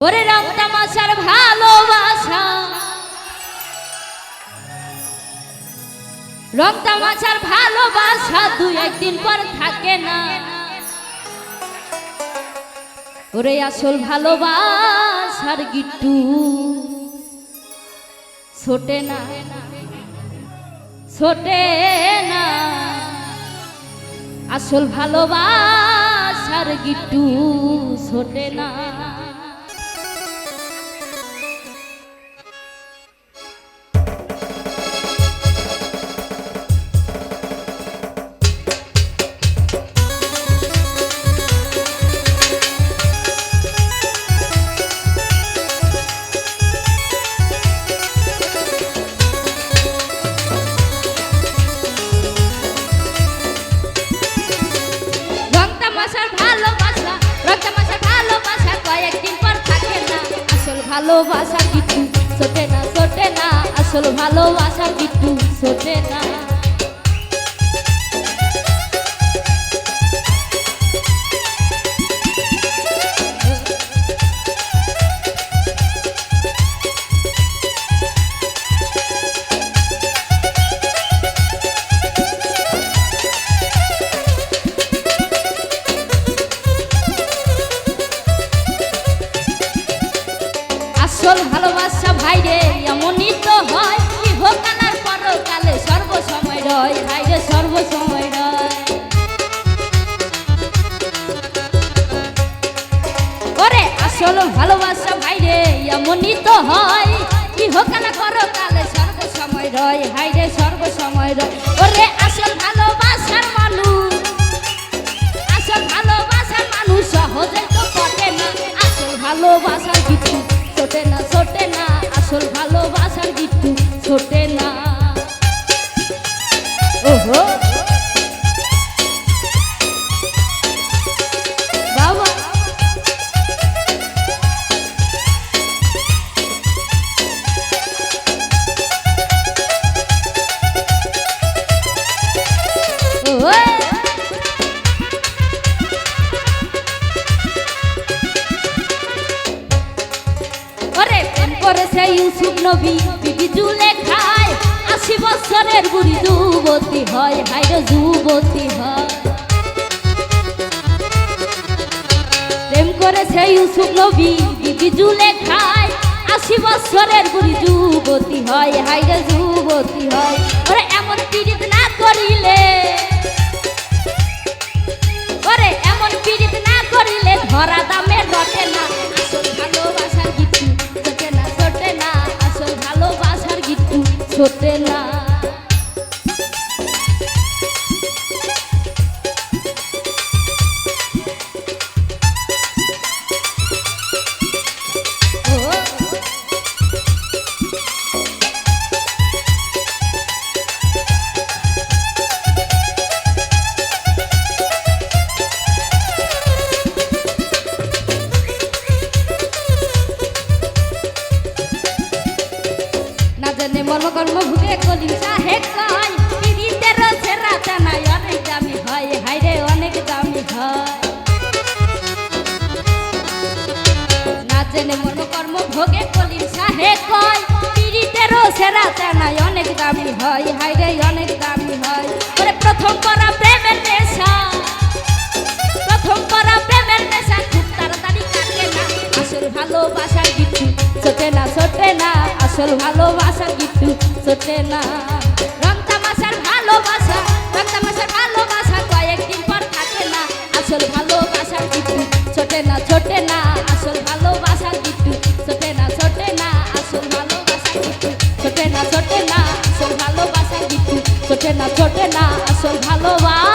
ওরে রং তামাশার ভালোবাসা। রং তামাশার ভালোবাসা দুই একদিন পর থাকে না। ওরে আসল ভালোবাসার গিট্টু ছোটে না ছোটে না। আসল ভালোবাসার গিট্টু ছোটে না। ভালোবাসার কিছু সোটে না সোটে না। আসল ভালোবাসার কিছু সোটে না। ভালোবাসা ভাইরে এমনই তো হয়। ইহকালার পরকালে সর্বসময় রয়। ভাইরে সর্বসময় রয়। ওরে, আসল ভালোবাসা ভাইরে এমনই তো হয়। ইহকালা পরকালে সর্বসময় রয়। হাইরে সর্বসময় রয়। ওরে, আসল ভালোবাসার মানুষ। আসল ভালোবাসার মানুষ সহজে তো পটে না। আসল ভালোবাসার ছোটে না ইউসুফ নবী বিবি জুলে খায় আশি বছরের বুড়ি যুবতী হয় হাইরে যুবতী হয়। প্রেম করেছে ইউসুফ নবী বিবি জুলে খায় আশি বছরের বুড়ি যুবতী হয় হাইরে যুবতী হয়। জানে মর্মকর্ম ভুগে কলিম সাহে কয় পিড়িতের ছেড়া নাই, অনেক দামি হয়। হাইরে অনেক দামি হয়। না জেনে মর্মকর্ম ভোগে কলিম সাহে কয় পিড়িতের ছেড়া নাই, অনেক দামি হয়। হাইরে ভালোবাসার গিট্টু ছোটে না ছোটে না আসল ভালোবাসার গিট্টু ছোটে না রং তামাশার ভালোবাসা রং তামাশার ভালোবাসা কয়েকদিন পর থাকে না আসল ভালোবাসার গিট্টু ছোটে না ছোটে না আসল ভালোবাসার গিট্টু ছোটে না ছোটে না আসল ভালোবাসার গিট্টু ছোটে না ছোটে না আসল ভালোবাসার গিট্টু ছোটে না ছোটে না আসল ভালোবাসা